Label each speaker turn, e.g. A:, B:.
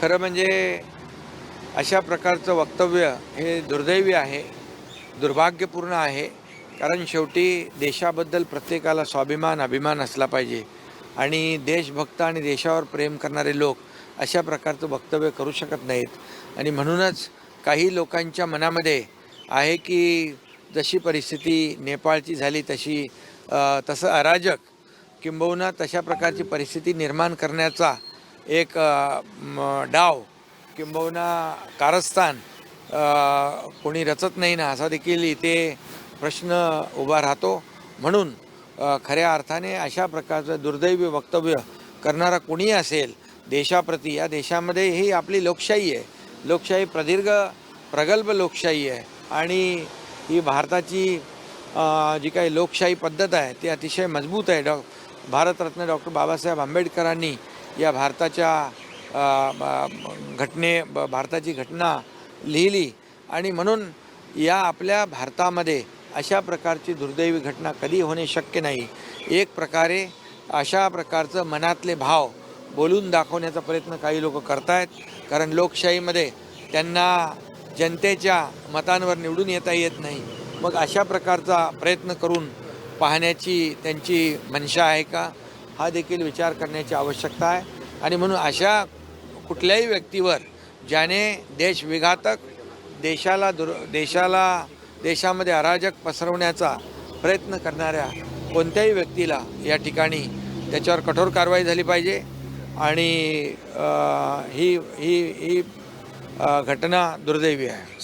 A: खरं म्हणजे अशा प्रकारचं वक्तव्य हे दुर्दैवी आहे दुर्भाग्यपूर्ण आहे. कारण शेवटी देशाबद्दल प्रत्येकाला स्वाभिमान अभिमान असला पाहिजे. आणि देशभक्त आणि देशावर प्रेम करणारे लोक अशा प्रकारचं वक्तव्य करू शकत नाहीत. आणि म्हणूनच काही लोकांच्या मनामध्ये आहे की जशी परिस्थिती नेपाळची झाली तशी तसं अराजक किंबहुना तशा प्रकारची परिस्थिती निर्माण करण्याचा एक डाव किंबहुना कारस्थान कोणी रचत नाही ना असा देखील इथे प्रश्न उभा राहतो. म्हणून खऱ्या अर्थाने अशा प्रकारचं दुर्दैवी वक्तव्य करणारा कोणी असेल देशाप्रती या देशामध्ये ही आपली लोकशाही आहे. लोकशाही प्रदीर्घ प्रगल्भ लोकशाही आहे. आणि ही भारताची जी काही लोकशाही पद्धत आहे ती अतिशय मजबूत आहे. डॉ भारतरत्न डॉक्टर बाबासाहेब आंबेडकरांनी या भारताच्या घटने ब- भारताची घटना लिहिली. आणि म्हणून या आपल्या भारतामध्ये अशा प्रकारची दुर्दैवी घटना कधी होणे शक्य नाही. एक प्रकारे अशा प्रकारचं मनातले भाव बोलून दाखवण्याचा प्रयत्न काही लोक करतायत. कारण लोकशाहीमध्ये त्यांना जनतेच्या मतांवर निवडून येता येत नाही. मग अशा प्रकारचा प्रयत्न करून पाहण्याची त्यांची मनशा आहे का? हा देखील विचार करण्याची आवश्यकता आहे. आणि म्हणून अशा कुठल्याही व्यक्तीवर ज्याने देश विघातक देशाला दुर देशाला देशामध्ये अराजक पसरवण्याचा प्रयत्न करणाऱ्या कोणत्याही व्यक्तीला या ठिकाणी त्याच्यावर कठोर कारवाई झाली पाहिजे. आणि ही ही ही घटना दुर्दैवी आहे.